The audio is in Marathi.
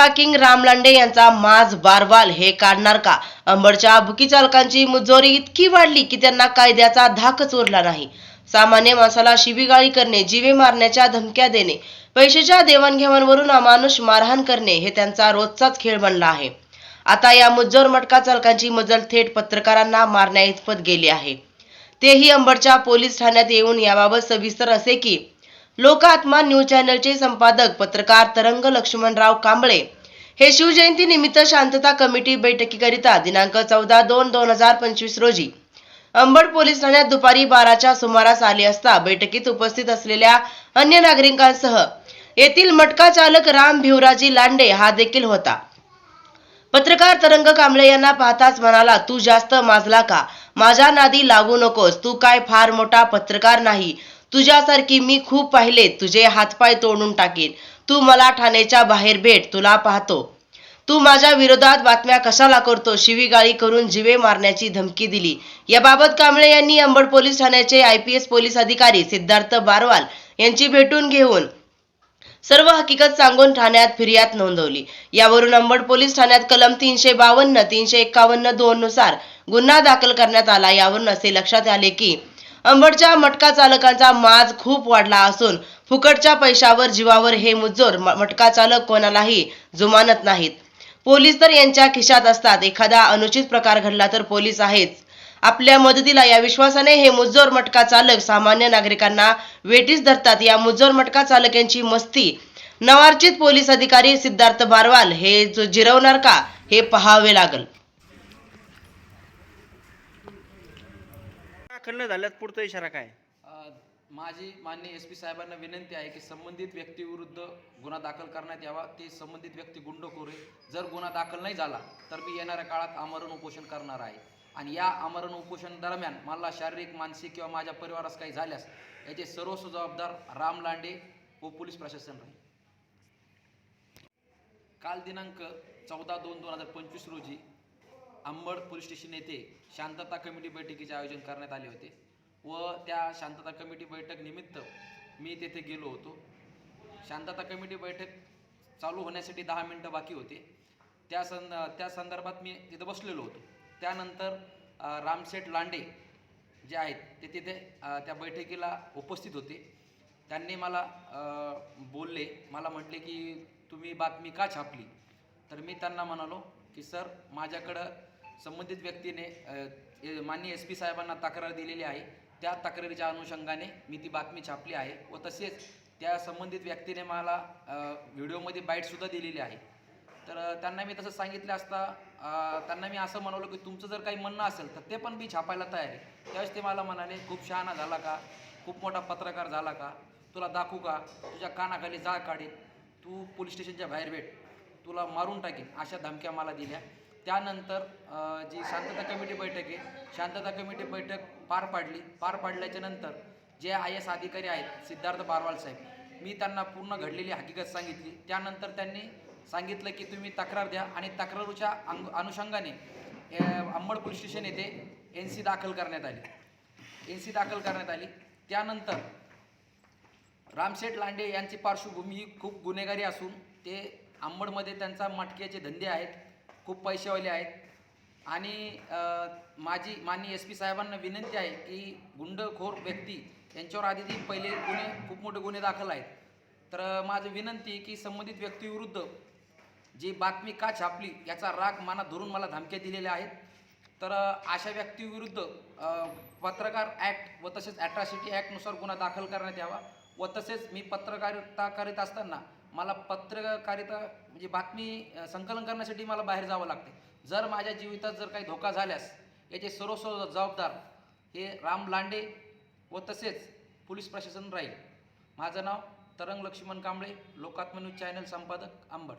मटका किंग राम लांडे यांचा माज बारवाल हे काढणार का? अंबडच्या बुकी चालकांची मुजोरी इतकी वाढली की त्यांना कायद्याचा धाकच उरला नाही. सामान्य माणसाला शिवीगाळी करणे जीवे मारण्याच्या धमक्या देणे पैशाच्या देवाणघेवाणवरून अमानुष मारहाण करणे हे त्यांचा रोजचाच खेळ बनला आहे. आता या मुज्जोर मटका चालकांची मजल थेट पत्रकारांना मारण्या इतपत गेली आहे. तेही अंबडच्या पोलीस ठाण्यात येऊन याबाबत सविस्तर असे की लोकात्मा न्यूज चॅनलचे संपादक पत्रकार तरंग लक्ष्मणराव कांबळे हे शिवजयंती निमित्त शांतता कमिटी बैठकीकरिता दिनांक चौदा दोन दोन हजार पंचवीस रोजी अंबड पोलीस ठाण्यात दुपारी बाराच्या सुमारास आले असता बैठकीत उपस्थित असलेल्या अन्य नागरिकांसह येथील मटका चालक राम भिवराजी लांडे हा देखील होता. पत्रकार तरंग कांबळे यांना पाहताच म्हणाला तू जास्त माजला का? माझ्या नादी लागू नकोस. तू काय फार मोठा पत्रकार नाही. तुझ्यासारखी मी खूप पाहिले. तुझे हातपाय तोडून टाकेन. तू मला ठाण्याच्या बाहेर भेट तुला पाहतो. तू माझ्या विरोधात बातम्या कशाला करतो? शिवीगाळी करून जिवे मारण्याची धमकी दिली. याबाबत कांबळे यांनी अंबड पोलीस ठाण्याचे आय पी एस पोलीस अधिकारी सिद्धार्थ बारवाल यांची भेटून घेऊन सर्व हकीकत सांगून ठाण्यात फिर्याद नोंदवली. यावरून अंबड पोलीस ठाण्यात कलम तीनशे बावन्न तीनशे एक्कावन्न दोन नुसार गुन्हा दाखल करण्यात आला. यावरून असे लक्षात आले की अंबडच्या मटका चालकांचा माज खूप वाढला असून फुकटच्या पैशावर जीवावर हे मुजोर मटका चालक कोणालाही जुमानत नाहीत. पोलीस तर यांच्या खिशात असतात. एखादा अनुचित प्रकार घडला तर पोलीस आहेच. आपल्या मदतीला या विश्वासाने हे मुजोर मटका चालक सामान्य नागरिकांना वेटीस धरतात. या मुजोर मटका चालक यांची मस्ती. नवार्चित पोलीस अधिकारी सिद्धार्थ बारवाल हे जो जिरवणार का? हे पहावे लागल. खंड झाल्यात? पुढचा इशारा काय? माझी माननीय एस पी साहेबांना विनंती आहे की संबंधित व्यक्तीविरुद्ध गुन्हा दाखल करण्यात यावा. ते संबंधित व्यक्ती गुंडखोर आहे. जर गुन्हा दाखल नाही झाला तर मी येणाऱ्या काळात आमरण उपोषण करणार आहे. आणि या आमरण उपोषण दरम्यान मला शारीरिक मानसिक किंवा माझ्या परिवारास काही झाल्यास याचे सर्वस्व जबाबदार राम लांडे व पोलीस प्रशासन राहील. काल दिनांक चौदा दोन दोन हजार पंचवीस रोजी अंबड पोलीस स्टेशन येथे शांतता कमिटी बैठकीचे आयोजन करण्यात आले होते. व त्या शांतता कमिटी बैठक निमित्त मी तेथे गेलो होतो. शांतता कमिटी बैठक चालू होण्यासाठी दहा मिनटं बाकी होते. त्या सं त्या संदर्भात मी तिथं बसलेलो होतो. त्यानंतर रामसेठ लांडे जे आहेत ते तिथे त्या बैठकीला उपस्थित होते. त्यांनी मला बोलले मला म्हटले की तुम्ही बातमी का छापली? तर मी त्यांना म्हणालो की सर माझ्याकडं संबंधित व्यक्तीने माननीय एस पी साहेबांना तक्रार दिलेली आहे. त्या तक्रारीच्या अनुषंगाने मी ती बातमी छापली आहे व तसेच त्या संबंधित व्यक्तीने मला व्हिडिओमध्ये बाईटसुद्धा दिलेली आहे. तर त्यांना मी तसं सांगितलं असता त्यांना मी असं म्हणवलं की तुमचं जर काही म्हणणं असेल तर ते पण मी छापायला तयार आहे. त्यावेळेस ते मला म्हणाले खूप शहाणा झाला का? खूप मोठा पत्रकार झाला का? तुला दाखवू का? तुझ्या कानाखाली जाळ काढेन. तू पोलीस स्टेशनच्या बाहेर भेट. तुला मारून टाकेन. अशा धमक्या मला दिल्या. त्यानंतर जी शांतता कमिटी बैठक आहे शांतता कमिटी बैठक पार पाडली. पार पाडल्याच्या नंतर जे आय एस अधिकारी आहेत सिद्धार्थ बारवाल साहेब मी त्यांना पूर्ण घडलेली हकीकत सांगितली. त्यानंतर त्यांनी सांगितलं की तुम्ही तक्रार द्या आणि तक्रारूच्या अंग अनुषंगाने अंबड पोलीस स्टेशन येथे एन सी दाखल करण्यात आली. एन सी दाखल करण्यात आली. त्यानंतर रामशेठ लांडे यांची पार्श्वभूमी ही खूप गुन्हेगारी असून ते अंबडमध्ये त्यांचा मटक्याचे धंदे आहेत. खूप पैसेवाले आहेत. आणि माझी माननीय एस पी साहेबांना विनंती आहे की गुंडखोर व्यक्ती यांच्यावर आधी ती पहिले गुन्हे खूप मोठे गुन्हे दाखल आहेत. तर माझं विनंती की संबंधित व्यक्तीविरुद्ध जी बातमी का छापली याचा राग मनात धरून मला धमक्या दिलेल्या आहेत. तर अशा व्यक्तीविरुद्ध पत्रकार ॲक्ट व तसेच ॲट्रॉसिटी ॲक्टनुसार गुन्हा दाखल करण्यात यावा व तसेच मी पत्रकारिता करीत असताना मला पत्रकारिता म्हणजे बातमी संकलन करण्यासाठी मला बाहेर जावं लागते जर माझ्या जीवितात जर काही धोका झाल्यास याचे सर्वस्व जबाबदार हे राम लांडे व तसेच पोलीस प्रशासन राहील. माझं नाव तरंग लक्ष्मण कांबळे लोकात्म न्यूज चॅनल संपादक अंबड.